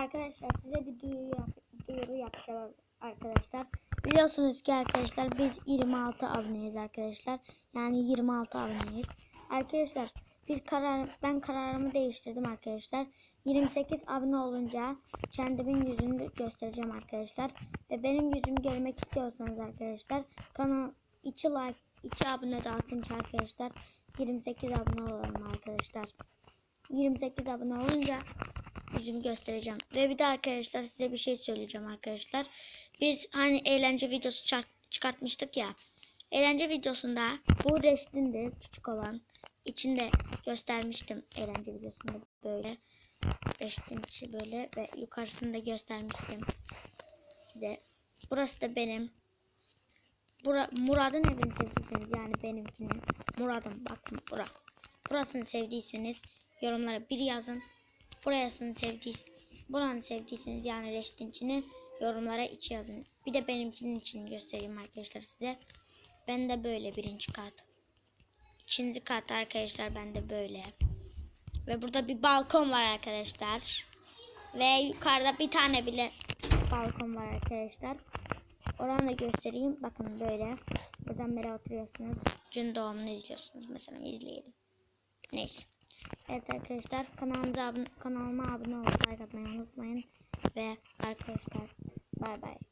arkadaşlar size bir duyuru, yap- duyuru yapacağım arkadaşlar. Biliyorsunuz ki arkadaşlar biz 26 aboneyiz arkadaşlar. Yani 26 aboneyiz. Arkadaşlar biz karar ben kararımı değiştirdim arkadaşlar. 28 abone olunca kendimin yüzünü göstereceğim arkadaşlar. Ve benim yüzümü görmek istiyorsanız arkadaşlar kanal 2 like 2 abone de atınca arkadaşlar 28 abone olalım arkadaşlar. 28 abone olunca yüzümü göstereceğim. Ve bir de arkadaşlar size bir şey söyleyeceğim arkadaşlar. Biz hani eğlence videosu çıkartmıştık ya. Eğlence videosunda bu resimde küçük olan içinde göstermiştim eğlence videosunda böyle. Resim içi böyle ve yukarısında göstermiştim size. Burası da benim. Bura, Murad'ın evini sevdiyseniz yani benimkinin. Murad'ın bakın bura. Burasını sevdiyseniz yorumlara bir yazın. Burasını sevdiyseniz, buranı sevdiyseniz yani reştin içini yorumlara içi yazın. Bir de benimkinin içini göstereyim arkadaşlar size. Ben de böyle birinci kat. İkinci kat arkadaşlar bende böyle. Ve burada bir balkon var arkadaşlar. Ve yukarıda bir tane bile balkon var arkadaşlar. Oranı da göstereyim. Bakın böyle. Buradan beri oturuyorsunuz. Gün doğumunu izliyorsunuz. Mesela izleyelim. Neyse. Evet arkadaşlar kanalıma abone olmayı unutmayın. Ve arkadaşlar bay bay.